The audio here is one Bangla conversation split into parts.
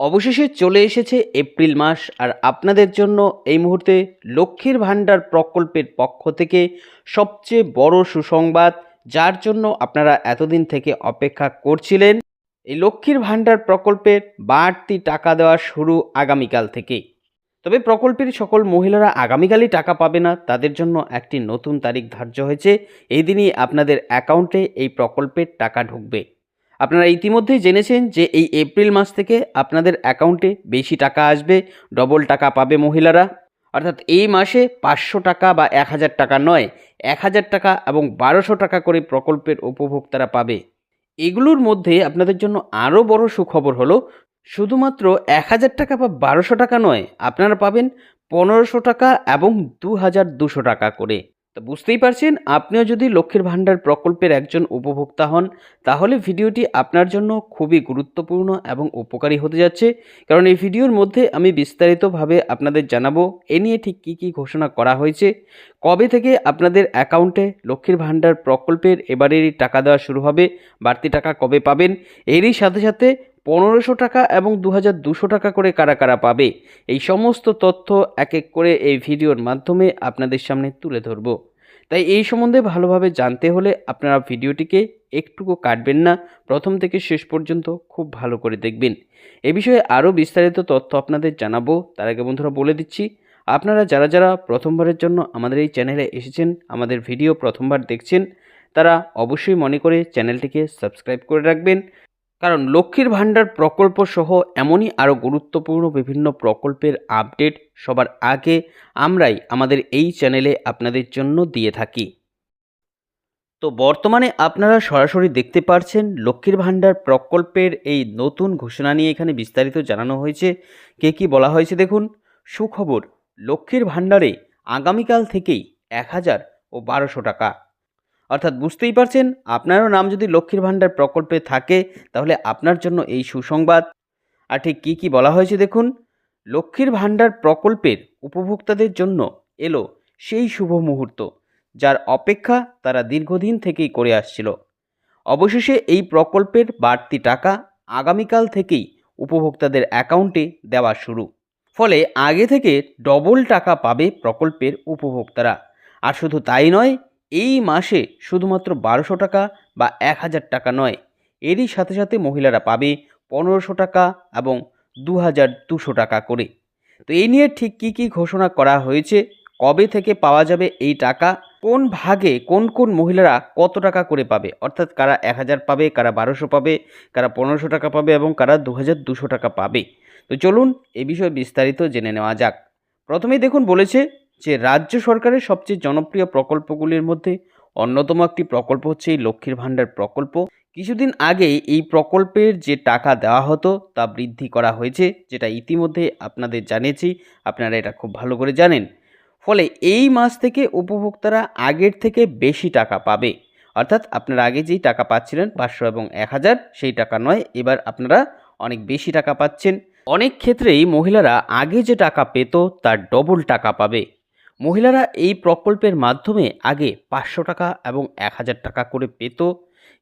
অবশেষে চলে এসেছে এপ্রিল মাস আর আপনাদের জন্য এই মুহূর্তে লক্ষ্মীর ভাণ্ডার প্রকল্পের পক্ষ থেকে সবচেয়ে বড় সুসংবাদ যার জন্য আপনারা এতদিন থেকে অপেক্ষা করছিলেন, এই লক্ষ্মীর ভাণ্ডার প্রকল্পের বাড়তি টাকা দেওয়া শুরু আগামীকাল থেকে তবে প্রকল্পের সকল মহিলারা আগামীকালই টাকা পাবে না, তাদের জন্য একটি নতুন তারিখ ধার্য হয়েছে। এই দিনই আপনাদের অ্যাকাউন্টে এই প্রকল্পের টাকা ঢুকবে। আপনারা ইতিমধ্যেই জেনেছেন যে এই এপ্রিল মাস থেকে আপনাদের অ্যাকাউন্টে বেশি টাকা আসবে, ডবল টাকা পাবে মহিলারা। অর্থাৎ এই মাসে পাঁচশো টাকা বা এক হাজার টাকা নয়, এক হাজার টাকা এবং বারোশো টাকা করে প্রকল্পের উপভোক্তারা পাবে। এগুলোর মধ্যে আপনাদের জন্য আরও বড় সুখবর হলো, শুধুমাত্র এক হাজার টাকা বা বারোশো টাকা নয়, আপনারা পাবেন পনেরোশো টাকা এবং দু হাজার দুশো টাকা করে। তো বুঝতেই পারছেন, আপনিও যদি লক্ষ্মীর ভাণ্ডার প্রকল্পের একজন উপভোক্তা হন, তাহলে ভিডিওটি আপনার জন্য খুবই গুরুত্বপূর্ণ এবং উপকারী হতে যাচ্ছে। কারণ এই ভিডিওর মধ্যে আমি বিস্তারিতভাবে আপনাদের জানাব, এ নিয়ে ঠিক কী কী ঘোষণা করা হয়েছে, কবে থেকে আপনাদের অ্যাকাউন্টে লক্ষ্মীর ভাণ্ডার প্রকল্পের এবারেরই টাকা দেওয়া শুরু হবে, বাড়তি টাকা কবে পাবেন, এরই সাথে সাথে পনেরোশো টাকা এবং দু হাজার দুশো টাকা করে কারা কারা পাবে, এই সমস্ত তথ্য এক এক করে এই ভিডিওর মাধ্যমে আপনাদের সামনে তুলে ধরব। তাই এই সম্বন্ধে ভালোভাবে জানতে হলে আপনারা ভিডিওটিকে একটুকু কাটবেন না। প্রথম থেকে শেষ পর্যন্ত খুব ভালো করে দেখবেন। এ বিষয়ে আরও বিস্তারিত তথ্য আপনাদের জানাব। তার আগে বন্ধুরা বলে দিচ্ছি, আপনারা যারা যারা প্রথমবারের জন্য আমাদের এই চ্যানেলে এসেছেন, আমাদের ভিডিও প্রথমবার দেখছেন, তারা অবশ্যই মনে করে চ্যানেলটিকে সাবস্ক্রাইব করে রাখবেন। কারণ লক্ষ্মীর ভাণ্ডার প্রকল্প সহ এমনই আরও গুরুত্বপূর্ণ বিভিন্ন প্রকল্পের আপডেট সবার আগে আমরাই আমাদের এই চ্যানেলে আপনাদের জন্য দিয়ে থাকি। তো বর্তমানে আপনারা সরাসরি দেখতে পারছেন লক্ষ্মীর ভাণ্ডার প্রকল্পের এই নতুন ঘোষণা নিয়ে এখানে বিস্তারিত জানানো হয়েছে। কে কি বলা হয়েছে দেখুন? সুখবর, লক্ষ্মীর ভাণ্ডারে আগামীকাল থেকেই এক হাজার ও বারোশো টাকা। অর্থাৎ বুঝতেই পারছেন, আপনারও নাম যদি লক্ষ্মীর ভাণ্ডার প্রকল্পে থাকে, তাহলে আপনার জন্য এই সুসংবাদ। আর ঠিক কী কী বলা হয়েছে দেখুন, লক্ষ্মীর ভাণ্ডার প্রকল্পের উপভোক্তাদের জন্য এলো সেই শুভ মুহূর্ত, যার অপেক্ষা তারা দীর্ঘদিন থেকেই করে আসছিল। অবশেষে এই প্রকল্পের বাড়তি টাকা আগামীকাল থেকেই উপভোক্তাদের অ্যাকাউন্টে দেওয়া শুরু। ফলে আগে থেকে ডবল টাকা পাবে প্রকল্পের উপভোক্তারা। আর শুধু তাই নয় এই মাসে শুধুমাত্র বারোশো টাকা বা এক হাজার টাকা নয়, এরই সাথে সাথে মহিলারা পাবে পনেরোশো টাকা এবং দু হাজার দুশো টাকা করে। তো এই নিয়ে ঠিক কী কী ঘোষণা করা হয়েছে, কবে থেকে পাওয়া যাবে এই টাকা, কোন ভাগে কোন কোন মহিলারা কত টাকা করে পাবে, অর্থাৎ কারা এক হাজার পাবে, কারা বারোশো পাবে, কারা পনেরোশো টাকা পাবে এবং কারা দু হাজার দুশো টাকা পাবে। তো চলুন এ বিষয়ে বিস্তারিত জেনে নেওয়া যাক। প্রথমেই দেখুন বলেছে যে রাজ্য সরকারের সবচেয়ে জনপ্রিয় প্রকল্পগুলির মধ্যে অন্যতম একটি প্রকল্প হচ্ছে এই লক্ষ্মীর ভাণ্ডার প্রকল্প। কিছুদিন আগেই এই প্রকল্পের যে টাকা দেওয়া হতো তা বৃদ্ধি করা হয়েছে, যেটা ইতিমধ্যে আপনাদের জানিয়েছি, আপনারা এটা খুব ভালো করে জানেন। ফলে এই মাস থেকে উপভোক্তারা আগের থেকে বেশি টাকা পাবে। অর্থাৎ আপনারা আগে যেই টাকা পাচ্ছিলেন, পাঁচশো এবং এক হাজার, সেই টাকা নয়, এবার আপনারা অনেক বেশি টাকা পাচ্ছেন। অনেক ক্ষেত্রেই মহিলারা আগে যে টাকা পেত, তার ডবল টাকা পাবে। মহিলারা এই প্রকল্পের মাধ্যমে আগে পাঁচশো টাকা এবং এক হাজার টাকা করে পেত,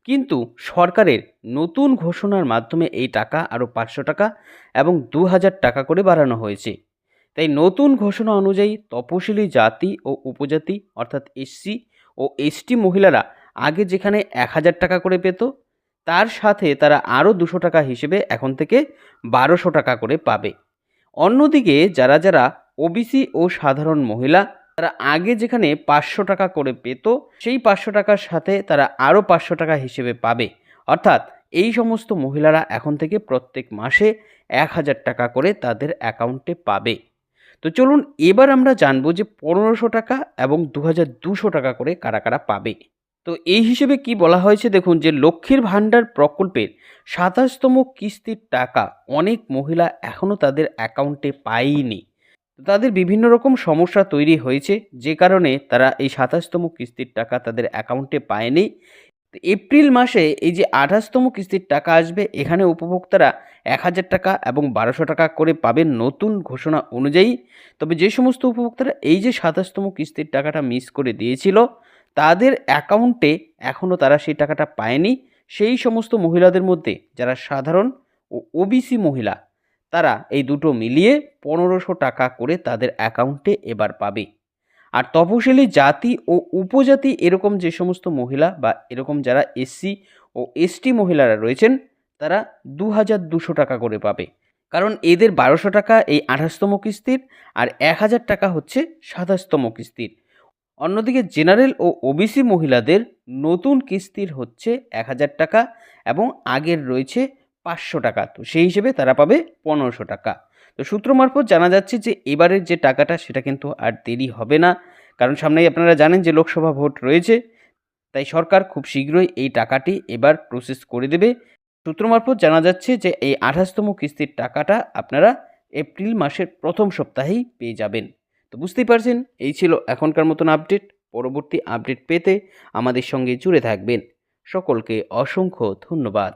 কিন্তু সরকারের নতুন ঘোষণার মাধ্যমে এই টাকা আরও পাঁচশো টাকা এবং দু হাজার টাকা করে বাড়ানো হয়েছে। তাই নতুন ঘোষণা অনুযায়ী তপশিলি জাতি ও উপজাতি অর্থাৎ এসসি ও এসটি মহিলারা আগে যেখানে এক হাজার টাকা করে পেত, তার সাথে তারা আরও দুশো টাকা হিসেবে এখন থেকে বারোশো টাকা করে পাবে। অন্যদিকে যারা যারা ওবিসি ও সাধারণ মহিলা, তারা আগে যেখানে পাঁচশো টাকা করে পেত, সেই পাঁচশো টাকার সাথে তারা আরও পাঁচশো টাকা হিসেবে পাবে। অর্থাৎ এই সমস্ত মহিলারা এখন থেকে প্রত্যেক মাসে এক হাজার টাকা করে তাদের অ্যাকাউন্টে পাবে। তো চলুন এবার আমরা জানব যে পনেরোশো টাকা এবং দু হাজার দুশো টাকা করে কারা কারা পাবে। তো এই হিসেবে কি বলা হয়েছে দেখুন যে লক্ষ্মীর ভাণ্ডার প্রকল্পের সাতাশতম কিস্তির টাকা অনেক মহিলা এখনও তাদের অ্যাকাউন্টে পায়নি তাদের বিভিন্ন রকম সমস্যা তৈরি হয়েছে, যে কারণে তারা এই সাতাশতম কিস্তির টাকা তাদের অ্যাকাউন্টে পায়নি। এপ্রিল মাসে এই যে আঠাশতম কিস্তির টাকা আসবে, এখানে উপভোক্তারা এক হাজার টাকা এবং বারোশো টাকা করে পাবেন নতুন ঘোষণা অনুযায়ী। তবে যে সমস্ত উপভোক্তারা এই যে সাতাশতম কিস্তির টাকাটা মিস করে দিয়েছিল, তাদের অ্যাকাউন্টে এখনও তারা সেই টাকাটা পায়নি। সেই সমস্ত মহিলাদের মধ্যে যারা সাধারণ ও ওবিসি মহিলা তারা এই দুটো মিলিয়ে পনেরোশো টাকা করে তাদের অ্যাকাউন্টে এবার পাবে। আর তপশিলি জাতি ও উপজাতি এরকম যে সমস্ত মহিলা বা এরকম যারা এসসি ও এসটি মহিলারা রয়েছেন, তারা দু হাজার দুশো টাকা করে পাবে। কারণ এদের বারোশো টাকা এই আঠাশতম কিস্তির আর এক হাজার টাকা হচ্ছে সাতাশতম কিস্তির। অন্যদিকে জেনারেল ও ওবিসি মহিলাদের নতুন কিস্তির হচ্ছে এক হাজার টাকা এবং আগের রয়েছে পাঁচশো টাকা। তো সেই হিসেবে তারা পাবে পনেরোশো টাকা। তো সূত্র মারফত জানা যাচ্ছে যে এবারের যে টাকাটা সেটা কিন্তু আর দেরি হবে না। কারণ সামনেই আপনারা জানেন যে লোকসভা ভোট রয়েছে, তাই সরকার খুব শীঘ্রই এই টাকাটি এবার প্রসেস করে দেবে। সূত্র মারফত জানা যাচ্ছে যে এই আঠাশতম কিস্তির টাকাটা আপনারা এপ্রিল মাসের প্রথম সপ্তাহেই পেয়ে যাবেন। তো বুঝতেই পারছেন, এই ছিল এখনকার মতন আপডেট। পরবর্তী আপডেট পেতে আমাদের সঙ্গে জুড়ে থাকবেন। সকলকে অসংখ্য ধন্যবাদ।